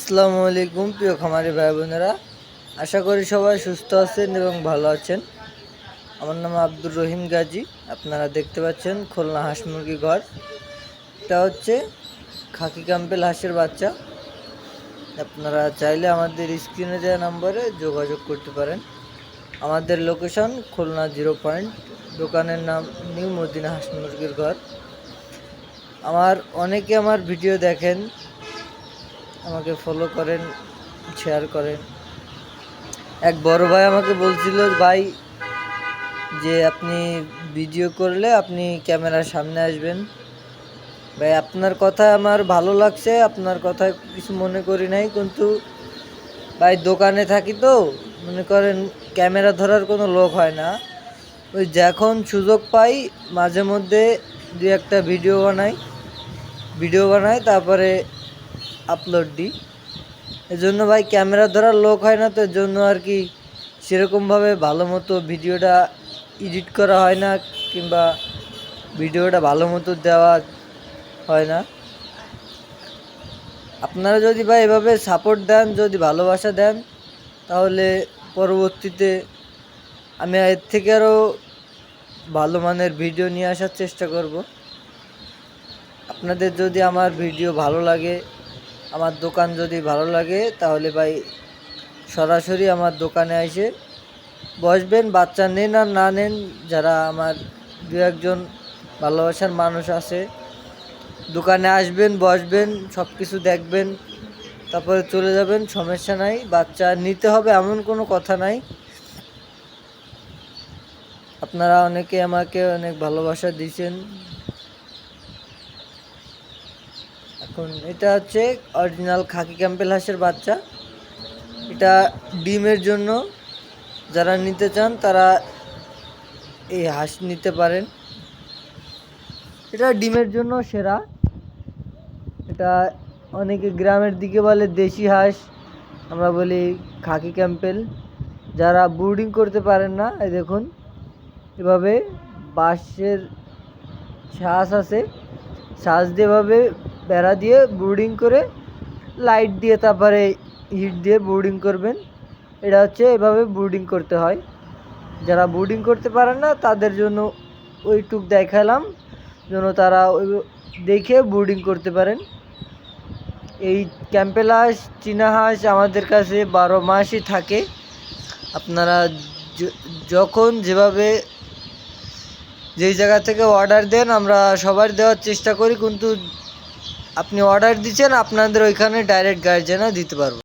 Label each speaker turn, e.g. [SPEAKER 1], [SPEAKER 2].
[SPEAKER 1] আসসালামু আলাইকুম, প্রিয় খামারি ভাই বোনেরা। আশা করি সবাই সুস্থ আছেন এবং ভালো আছেন। আমার নাম আব্দুর রহিম গাজী। আপনারা দেখতে পাচ্ছেন খুলনা হাঁস মুরগি ঘর। এটা হচ্ছে খাকি ক্যাম্পেল হাঁসের বাচ্চা। আপনারা চাইলে আমাদের স্ক্রিনে দেওয়া নম্বরে যোগাযোগ করতে পারেন। আমাদের লোকেশন খুলনা জিরো পয়েন্ট, দোকানের নাম নিউ মদিনা হাঁস মুরগির ঘর। আমার অনেকে আমার ভিডিও দেখেন আমাকে ফলো করেন শেয়ার করেন। এক বড় ভাই আমাকে বলছিল, ভাই, যে আপনি ভিডিও করলে আপনি ক্যামেরার সামনে আসবেন। ভাই, আপনার কথা আমার ভালো লাগছে, আপনার কথা কিছু মনে করি নাই, কিন্তু ভাই, দোকানে থাকি তো, মনে করেন ক্যামেরা ধরার কোনো লোক হয় না। ওই যখন সুযোগ পাই, মাঝে মধ্যে দু একটা ভিডিও বানাই ভিডিও বানাই, তারপরে আপলোড দিই। এজন্য ভাই ক্যামেরা ধরার লোক হয় না তো জন্য আর কি সেরকমভাবে ভালো মতো ভিডিওটা এডিট করা হয় না কিংবা ভিডিওটা ভালো মতো দেওয়া হয় না। আপনারা যদি ভাই এভাবে সাপোর্ট দেন, যদি ভালোবাসা দেন, তাহলে পরবর্তীতে আমি এর থেকে আরও ভালো মানের ভিডিও নিয়ে আসার চেষ্টা করব। আপনাদের যদি আমার ভিডিও ভালো লাগে আমার দোকান যদি ভালো লাগে, তাহলে ভাই সরাসরি আমার দোকানে এসে বসবেন, বাচ্চা নেন আর না নেন, যারা আমার দু একজন ভালোবাসার মানুষ আছে, দোকানে আসবেন, বসবেন সব কিছু দেখবেন, তারপরে চলে যাবেন, সমস্যা নাই, বাচ্চা নিতে হবে এমন কোনো কথা নাই। আপনারা অনেকে আমাকে অনেক ভালোবাসা দিয়েছেন। এখন এটা হচ্ছে অরিজিনাল খাকি ক্যাম্পেল হাঁসের বাচ্চা। এটা ডিমের জন্য যারা নিতে চান, তারা এই হাঁস নিতে পারেন। এটা ডিমের জন্য সেরা। এটা অনেকে গ্রামের দিকে বলে দেশি হাঁস, আমরা বলি খাকি ক্যাম্পেল যারা ব্রুডিং করতে পারেন না, এই দেখুন, এভাবে বাঁশের শ্বাস আছে। শ্বাস দিয়ে এভাবে বেড়া দিয়ে ব্রুডিং করে লাইট দিয়ে তারপরে হিট দিয়ে ব্রুডিং করবেন। এটা হচ্ছে এভাবে ব্রুডিং করতে হয়। যারা ব্রুডিং করতে পারেন না, তাদের জন্য ওইটুক দেখালাম, যেন তারা ওই দেখে ব্রুডিং করতে পারেন। এই ক্যাম্পেল হাঁস চীনা হাঁস আমাদের কাছে বারো মাসই থাকে। আপনারা যখন যেভাবে যেই জায়গা থেকে অর্ডার দেন, আমরা সবার দেওয়ার চেষ্টা করি, কিন্তু আপনি অর্ডার দিচ্ছেন আপনাদের ওইখানে ডাইরেক্ট গার্জেনও দিতে পারব।